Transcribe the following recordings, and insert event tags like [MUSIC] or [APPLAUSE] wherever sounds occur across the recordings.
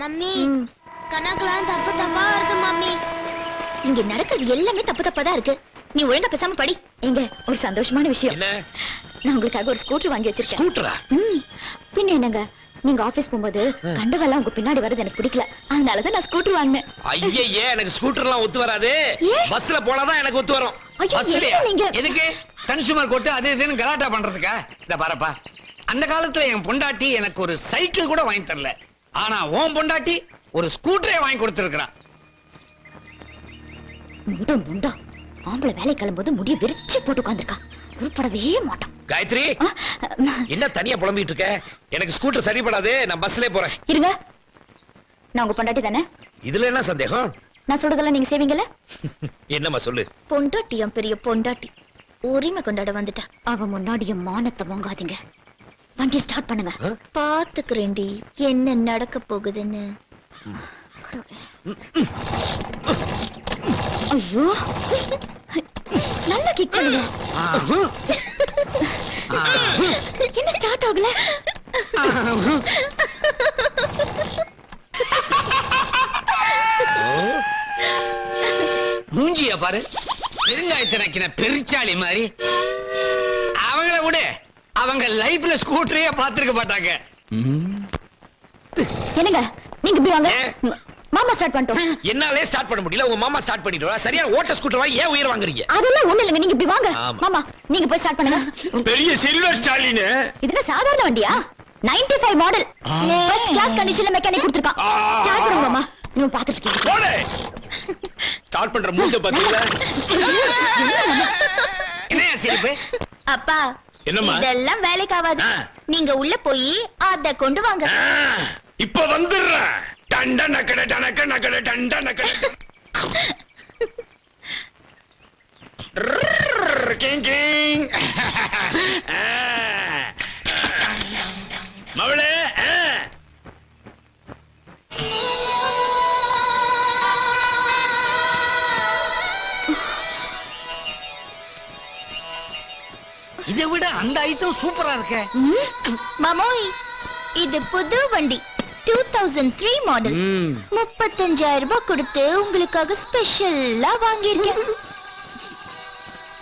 Mummy. கணக்கெல்லாம் தப்பு தப்பா வருது மம்மி. இங்க நடக்கிறது எல்லாமே தப்பு தப்பா தான் இருக்கு. நீ ஒழுங்கா பேசாம படி. எங்க ஒரு சந்தோஷமான விஷயம். என்ன? நான் உங்களுக்காக ஒரு ஸ்கூட்டர் வாங்கி வச்சிருக்கேன். ஸ்கூட்டரா ம். பின்ன என்னங்க? நீங்க ஆபீஸ் போகும்போது கண்டவெல்லாம் உங்க பின்னாடி வரது எனக்கு பிடிக்கல. அதனாலதான் நான் ஸ்கூட்டர் வாங்கினேன். ஐயே எனக்கு ஸ்கூட்டர்லாம் ஒத்து வராது? பஸ்ல போனாதான் எனக்கு ஒத்து வரும்? எதுக்கு நீங்க? எதுக்கு? கன்சூமர் கோர்ட்டு அது இதுன்னு கலாட்டா பண்றதுக்கா? இத பாருப்பா. அந்த காலத்துல என் பொண்டாட்டி எனக்கு ஒரு சைக்கிள் கூட வாங்கி தரல. ஆனா உன் பொண்டாட்டி ஒரு ஸ்கூட்டரே வாங்கி கொடுத்திருக்கிறான் முண்டா முண்டா. ஆம்பளை வேலை கிளம்பும்போது முடிய விரிச்சு போட்டு உட்காந்துருக்கா உருப்படவே மாட்டான். காயத்ரி என்ன தனியா புலம்பிட்டு இருக்க? எனக்கு ஸ்கூட்டர் சரிப்படாது நான் பஸ்லயே போறேன். இருங்க. நான் உங்க பொண்டாட்டி தானே? இதுல என்ன சந்தேகம்? நான் சொல்றதெல்லாம் நீங்க செய்வீங்கல்ல? [LAUGHS] என்னம்மா சொல்லு? பொண்டாட்டி என் பெரிய பொண்டாட்டி. உரிமை கொண்டாட வந்துட்டா. அவ முன்னாடி என் மானத்தை வாங்காதீங்க. வண்டி ஸ்டார்ட் பண்ணுங்க? பாத்துக்கிறேன்டி. என்ன நடக்க போகுதுன்னு. ஐயோ. நல்லா கிக் பண்ணுங்க. என்ன ஸ்டார்ட் ஆகல? மூஞ்சிய பாரு. பெருங்காயத்தை நக்கின பெருச்சாளி மாதிரி. அவங்க லைஃப்ல ஸ்கூட்டரையே பார்த்திருக்க மாட்டாங்க. என்னங்க? நீங்க இப்படி வாங்க. மாமா ஸ்டார்ட் பண்ணிட்டோம். என்னாலே ஸ்டார்ட் பண்ண முடியல. உங்க மாமா ஸ்டார்ட் பண்ணிட்டு சரியா? ஓட்ட ஸ்கூட்டர் வாங்கி ஏன் உயிர் வாங்குறீங்க? அதெல்லாம் ஒண்ணு இல்லைங்க. நீங்க இப்படி வாங்க. மாமா நீங்க போய் ஸ்டார்ட் பண்ணுங்க. பெரிய சில்வர் ஸ்டாலின். இது என்ன சாதாரண வண்டியா? 95 ஃபைவ் மாடல். ஃபர்ஸ்ட் கிளாஸ் கண்டிஷன்ல மெக்கானிக் கொடுத்துருக்கான். ஸ்டார்ட் பண்ணுங்க மாமா. நீங்க பாத்துட்டு இருக்கீங்க. போடு. ஸ்டார்ட் பண்ற மூஞ்ச பாத்தீங்களா? [LAUGHS] என்னையா சிரிப்பு? அப்பா என்னம்மா? இதெல்லாம் வேலைக்கு ஆகாது. நீங்க உள்ள போய் அத கொண்டு வாங்க. இப்ப வந்துடுறேன் டண்ட நக்கட டனக்க நக்கட டண்ட நக்கட. King king. மவளே. இதை விட அந்த ஐட்டம் சூப்பரா இருக்க. மாமோய் இது புது வண்டி டூ தௌசண்ட் த்ரீ மாடல். முப்பத்தஞ்சாயிரம் ரூபாய் கொடுத்து உங்களுக்காக ஸ்பெஷலா வாங்கியிருக்கேன்.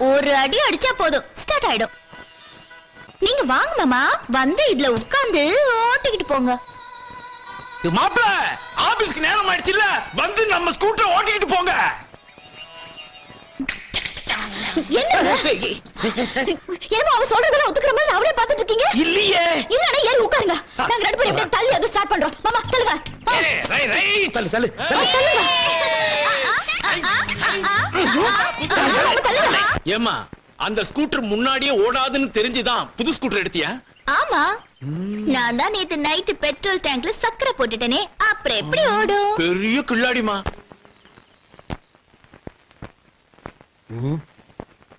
ஒரு அடி அடிச்சா போதும் ஸ்டார்ட் ஆயிடும். நீங்க வாங்க மாமா. வந்து இதுல உட்கார்ந்து ஓட்டிக்கிட்டு போங்க. இது மாப்பிள ஆபீஸ்க்கு நேரம் ஆயிடுச்சுல்ல? வந்து நம்ம ஸ்கூட்டர் ஓட்டிக்கிட்டு போங்க. என்னங்க ஏமா அவ சொல்றதெல்லாம் ஒத்துக்கிற மாதிரி அவரே பாத்துட்டு இருக்கீங்க இல்லையே இல்லன்னா ஏறி உட்காருங்க நாங்க ரெண்டு பேரும் இப்படி தள்ளி அது ஸ்டார்ட் பண்றோம் மாமா தள்ளுங்க. தள்ளு தள்ளு தள்ளுங்க ஏமா அந்த ஸ்கூட்டர் முன்னாடியே ஓடாதுன்னு தெரிஞ்சுதான் புது ஸ்கூட்டர் எடுத்தியா ஆமா நான் தான் நேத்து நைட்டு பெட்ரோல் டேங்க்ல சக்கரை போட்டுட்டேனே அப்புறம் எப்படி ஓடும் பெரிய கில்லாடிமா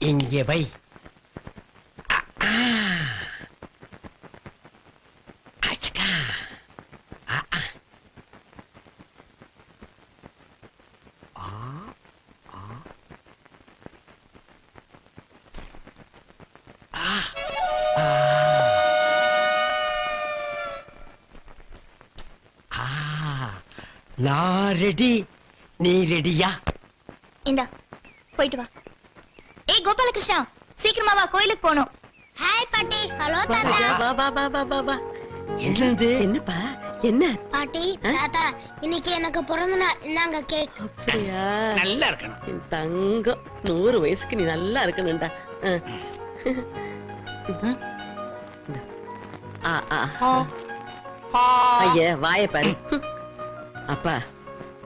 இங்கே வை. நான் ரெடி. நீ ரெடியா? இந்தா போயிட்டு வா. ஏய் கோபாலகிருஷ்ணா சீக்கிரமா வா கோயிலுக்கு போகணும். ஹாய் பாட்டி. ஹலோ தாத்தா. வா வா வா வா வா வா. என்னது? என்னப்பா? என்ன? பாட்டி தாத்தா இன்னைக்கு எனக்கு பிறந்த நாள். இந்தாங்க கேக் அப்படியா? நல்லா இருக்கணும். என் தங்கம். நூறு வயசுக்கு நீ நல்லா இருக்கணும்டா. ஆ. ஆ, ஆ. ஐயா வாய பாரு. அப்பா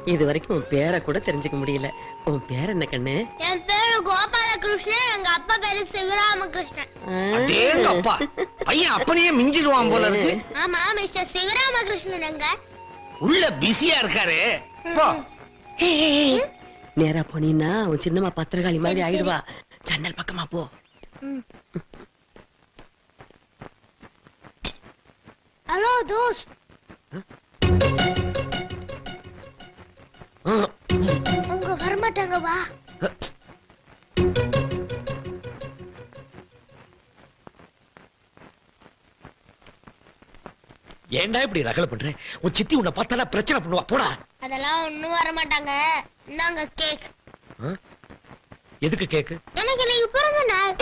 இது வரைக்கும் உன் பேரை கூட தெரிஞ்சுக்க முடியல. உன் பேர் என்ன கண்ணு? என் பேரு கோபாலகிருஷ்ணன் எங்க அப்பா பேரு சிவராமகிருஷ்ணன். அடேங்க அப்பா. பையன் அப்பனையே மிஞ்சிடுவான் போல இருக்கு. ஆமா மிஸ்டர் சிவராமகிருஷ்ணன் எங்க? உள்ள பிஸியா இருக்காரு. போ. நேரா போனீன்னா உன் சின்னம்மா பத்திரகாளி மாதிரி ஆயிடுவா. ஜன்னல் பக்கமா போ. ஹலோ தோஸ். அவங்க வரமாட்டாங்க வா. ஏன்டா இப்படி ரகல பண்ற? உன் சித்தி உன்னை பார்த்தாலும் பிரச்சனை பண்ணுவா. போடா. அதெல்லாம் ஒண்ணும் வர மாட்டாங்க. இந்தாங்க கேக் எதுக்கு கேக்கு எனக்கு இன்னைக்கு பிறந்த நாள்.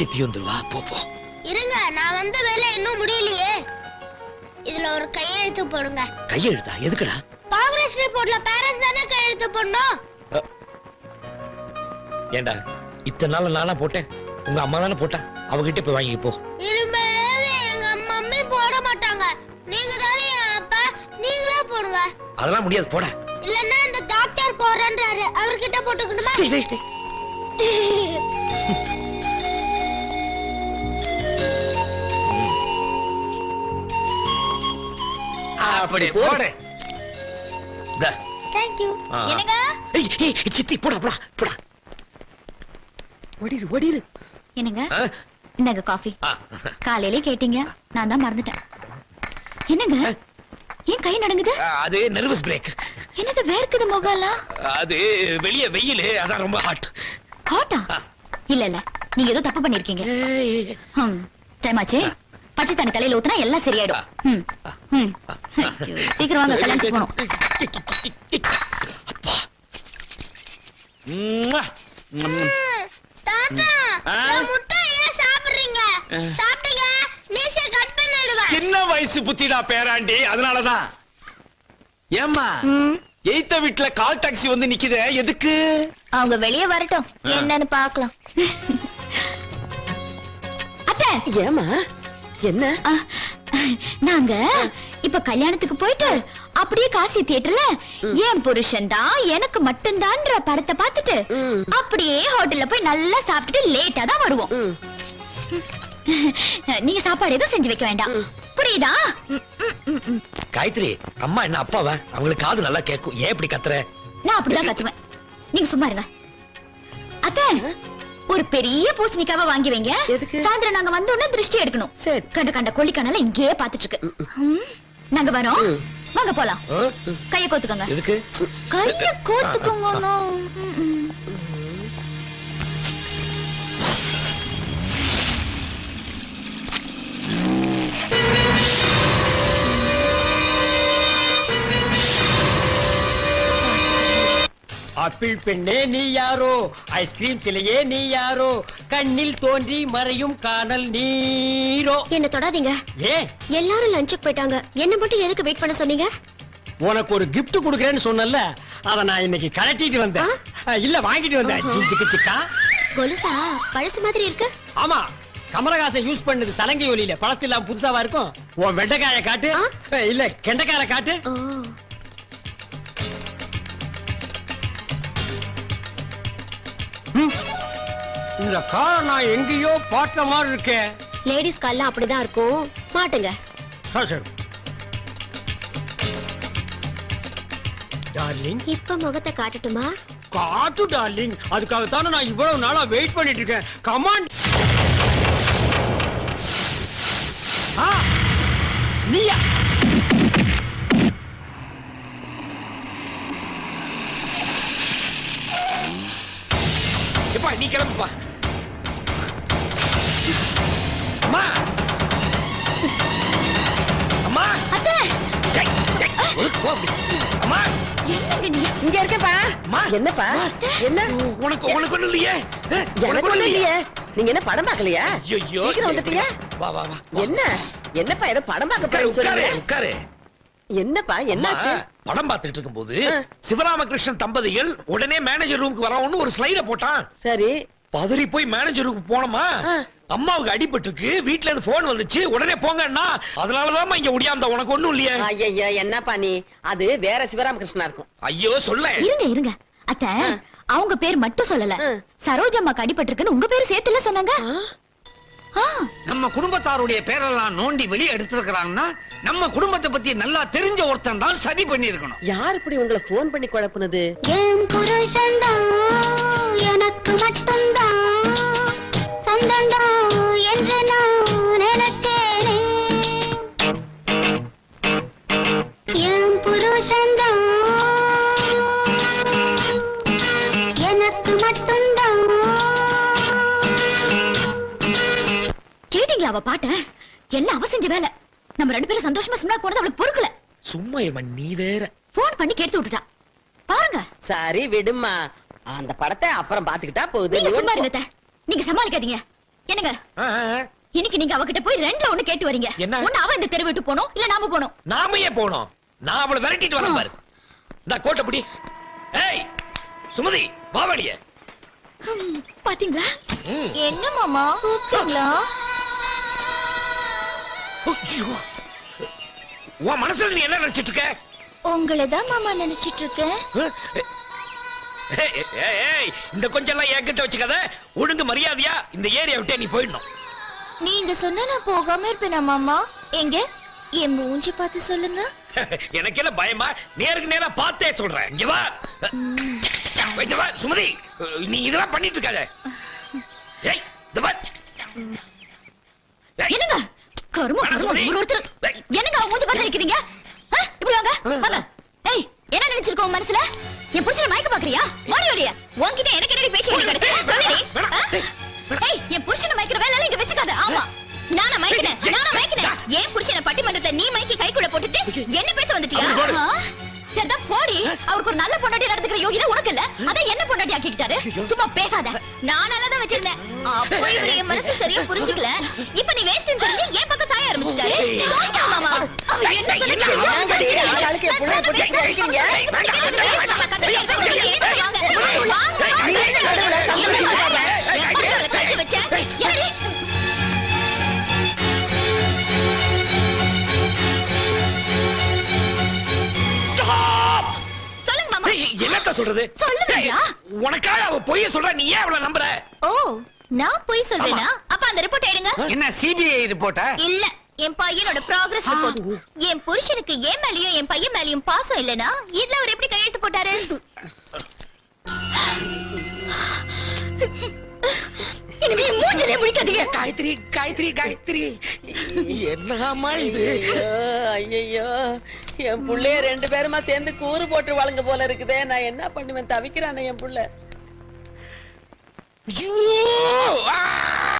சித்தி வந்துருவா போ போ. இருங்க நான் வந்த வேலை இன்னும் முடியலையே. இதுல ஒரு கையெழுத்து போடுங்க. கையெழுத்தா? எதுக்குடா? ப்ராக்ரஸ் ரிப்போர்ட்ல பேரண்ட்ஸ் தானே கையெழுத்து போடணும்? ஏன்டா இத்தனை நாள் நானா போட்டேன்? உங்க அம்மா தானே போட்டா? அவகிட்ட போய் வாங்கி போ. இனிமேலாவது எங்க மம்மி போட மாட்டாங்க. நீங்க தானே என் அப்பா? நீங்களே போடுங்க. அதெல்லாம் முடியாது போடா. இல்லன்னா இந்த டாக்டர் போறேன்றாரு. அவர்கிட்ட போட்டுக்கணுமா? [LAUGHS] அப்படி போடு. இந்தா. தேங்க்யூ ஆ. என்னங்க? ஏய், ஏய், சித்தி போடா போடா போடா. ஓடிரு ஓடிரு. என்னங்க? இந்தாங்க காஃபி. காலையிலே கேட்டீங்க. நான் தான் மறந்துட்டேன். என்னங்க? ஏன் கை நடுங்குது? அது நர்வஸ் பிரேக் என்னது வேர்க்குது முகம்லாம்? அது வெளிய வெயில் அதான் ரொம்ப ஹாட் ஹாட்டா இல்ல இல்ல. நீங்க ஏதோ தப்பு பண்ணிருக்கீங்க. ஹம் டைம் ஆச்சு? பச்சை தண்ணி தலையில ஊத்துனா எல்லாம் சரியாயிடும். ம், ம். ஐயோ, சீக்கிரம் வாங்க கல்யாணத்துக்கு போகணும். அப்பா. ம்மா. ம். தாத்தா ஆ? என் முட்டை ஏன் சாப்பிடுறீங்க? சாப்பிட்டீங்க மீசை கட் பண்ணிடுவேன். சின்ன வயசு புத்திடா பேராண்டி அதனாலதான். ஏம்மா ம், எய்த்த வீட்டுல கால் டாக்ஸி வந்து நிக்குதே எதுக்கு? அவங்க வெளியே வரட்டும். என்னன்னு பார்க்கலாம். அத்தை ஏமா என்ன? ஆ, நாங்க இப்ப கல்யாணத்துக்கு போயிட்டு அப்படியே காசி தியேட்டர்ல என் புருஷன் தான் எனக்கு மட்டும்தான்ற படத்தை பார்த்துட்டு. அப்படியே ஹோட்டல்ல போய் நல்லா சாப்பிட்டுட்டு லேட்டா தான் வருவோம். நீங்க சாப்பாடு எதுவும் செஞ்சு வைக்க வேண்டாம். புரியுதா? காயத்ரி அம்மா என்ன அப்பாவா? அவங்களுக்கு காது நல்லா கேட்கும். ஏன் இப்படி கத்துற? நான் அப்படிதான் கத்துவேன். நீங்க சும்மா இருங்க. அத்தை ஒரு பெரிய பூசணிக்காவை வாங்கி வைங்க? சாயந்தரம் நாங்க வந்தோடனே திருஷ்டி எடுக்கணும். சரி. கண்ட கண்ட கொல்லிக்கனால இங்கேயே பாத்துட்டு இருக்கு. நாங்க வரோம். வாங்க போலாம்? கைய கோத்துக்கோங்க. கைய கோத்துக்கோங்க ஆப்பிள் பெண்ணே நீ யாரோ? ஐஸ்கிரீம் சிலையே நீ யாரோ? கண்ணில் தோன்றி மறையும் காணல் நீரோ? என்ன தொடாதீங்க. ஏன் எல்லாரும் லஞ்சுக்கு போயிட்டாங்க. என்ன மட்டும் எதுக்கு வெயிட் பண்ண சொன்னீங்க? உனக்கு ஒரு gift கொடுக்கறேன்னு சொன்னல அத நான் இன்னைக்கு கலட்டிட்டு வந்தேன். இல்ல வாங்கிட்டு வந்தேன். சிக்கு சிக்கா கொலுசா பழசு மாதிரி இருக்கு. ஆமா கமலஹாசன் யூஸ் பண்ணது சலங்கை ஒலியில. பழசு இல்லாம புதுசாவா இருக்கும்? உன் வெண்டைக்காய காட்டு. இல்ல கெண்டைக்காய காட்டு. இந்த கார் நான் எங்கேயோ பார்த்த மாதிரி இருக்கேன். லேடிஸ் கால்லாம் அப்படிதான் இருக்கும். மாட்டுங்க. சரி. டார்லிங் இப்ப முகத்தை காட்டட்டுமா? காட்டு டார்லிங் அதுக்காகத்தானே நான் இவ்வளவு நாளா வெயிட் பண்ணிட்டு இருக்கேன். கமான் என்னப்பா? என்ன? உனக்கு உனக்கு ஒண்ணும் இல்லையே? எனக்கு ஒண்ணும் இல்லையே? நீங்க என்ன படம் பார்க்கலையா? ஐயோ சீக்கிரம் வந்துட்டீங்க வா வா வா என்ன? என்னப்பா ஏதோ படம் பார்க்க போறேன்னு உட்காரு சொன்னீங்க உட்காரு. என்னப்பா என்னாச்சு? படம் பார்த்துட்டு இருக்கும்போது. சிவராமகிருஷ்ணன் தம்பதிகள் உடனே மேனேஜர் ரூமுக்கு வரவும்னு ஒரு ஸ்லைட போட்டான். சரி. பதறி போய் மேனேஜர் ரூமுக்கு போனோமா. அம்மாவுக்கு அடிபட்டிருக்கு. வீட்ல இருந்து போன் வந்துச்சு. உடனே போங்கன்னா அதனாலதான் இங்க ஒடியாந்த உனக்கு ஒண்ணும் இல்லையே. ஐயா என்னப்பா நீ? அது வேற சிவராமகிருஷ்ணனா இருக்கும். ஐயோ சொல்ல இருங்க இருங்க. அத்தை அவங்க பேர் மட்டும் சொல்லல. சரோஜம்மாக்கு அடிபட்டிருக்குன்னு உங்க பேர் சேர்த்துல சொன்னாங்க. ஆ, நம்ம குடும்பத்தாருடைய பேரெல்லாம் நோண்டி வெளியே எடுத்திருக்கிறாங்கன்னா நம்ம குடும்பத்தை பத்தி நல்லா தெரிஞ்ச ஒருத்தன் தான் சதி பண்ணிருக்கணும் யார் இப்படி உங்களை போன் பண்ணி குழப்புனது? எனக்கு மட்டும்தான். சும்மா நீ வேற. போன் பண்ணி கெடுத்து விட்டுட்டா. பாருங்க. சரி விடுமா அந்த படத்தை அப்புறம் பாத்துக்கிட்டா போகுது. நீங்க சும்மா இருங்க அத்தை. நீங்க சமாளிக்காதீங்க. என்னங்க? ஆ, ஆ, ஆ. இன்னைக்கு நீங்க அவகிட்ட போய் ரெண்டுல ஒண்ணு கேட்டு வரீங்க. என்ன? ஒண்ணு அவ இந்த தெரு விட்டு போனோம் இல்ல நாம போனோம்? நாம ஏன் போனோம்? நான் அவளை விரட்டிட்டு வரேன் பாரு. இந்த கோட்டை பிடி. ஏய் சுமதி வாவடிய பாத்தீங்களா? என்ன மாமா? கூப்பிட்டீங்களா உன் மனசுல நீ என்ன நினைச்சிட்டு இருக்க? உங்களை தான் மாமா நினைச்சிட்டு இருக்கேன். இந்த கொஞ்சம் எல்லாம் என்கிட்ட வச்சுக்காத. ஒழுங்கு மரியாதையா இந்த ஏரியா விட்டே நீ போயிடணும். நீங்க சொன்னா நான் போகாம இருப்பேனா மாமா? எங்க? என் மூஞ்சி பார்த்து சொல்லுங்க. எனக்கு என்ன பயமா? நேருக்கு நேரா பார்த்தே சொல்றேன். இங்க வா. இங்க வா சுமதி. நீ இதெல்லாம் பண்ணிட்டு இருக்காத. ஏய் இந்த வா. ஏய், என்னங்க? கரும வேணாம் கரும சுமதி. ஒரு ஒருத்தர் ஏய். என்னங்க அவன் மூஞ்சி பார்த்து நிக்கிறீங்க? ஆ, இப்படி வாங்க வாங்க. ஏய் என்ன நினைச்சிருக்க உன் மனசுல? என் புருஷனை மயக்க பாக்குறியா வழியா உன்கிட்ட எனக்கு என்னடி பேச்சு வேண்டி கிடக்கு சொல்லுடி? ஏய் என் புருஷனை மயக்கிற வேலை இங்க வச்சுக்காத. ஆமா. நானா மயக்கினேன் நானா மயக்கினேன். என் புருஷனை பட்டிமன்றத்தை நீ மயக்கி கைக்குள்ள போட்டுட்டு என்ன பேச வந்துட்டியா? போடு. சரிதான் போடி அவருக்கு ஒரு நல்ல பொண்டாட்டி நடந்துக்கிற யோகிதா உனக்கு இல்ல அதான் என்ன பொண்டாட்டி ஆக்கிக்கிட்டாரு சும்மா பேசாத நான் நல்லா தான் வச்சிருந்தேன் அப்போ இவரு என் மனசு சரியா புரிஞ்சுக்கல இப்ப நீ வேஸ்ட் தெரிஞ்சு என் பக்கம் சாய ஆரம்பிச்சிட்டாரு மாமா அவ என்ன சொல்லுங்க சொல்றது. ஏய், உனக்காக அவ பொய்ய சொல்ற நீ ஏன் அவளை நம்புற? ஓ நான் போய் சொல்றேனா? அப்ப அந்த ரிப்போர்ட் எடுங்க. என்ன சிபிஐ ரிப்போர்ட்டா இல்ல என் பையனோட ப்ராக்ரஸ் ரிப்போர்ட் என் புருஷனுக்கு என் மேலயும் என் பையன் மேலயும் பாசம் இல்லனா? இதுல அவர் எப்படி கையெழுத்து போட்டாரு? இனிமே மூஞ்சிலே முழிக்காதீங்க காயத்ரி காயத்ரி காயத்ரி. என்னம்மா இது? ஐயோ என் புள்ளைய ரெண்டு பேருமா சேர்ந்து கூறு போட்டு வழங்க போல இருக்குதே. நான் என்ன பண்ணுவேன்? தவிக்கிறானே என் புள்ள. ஐயோ!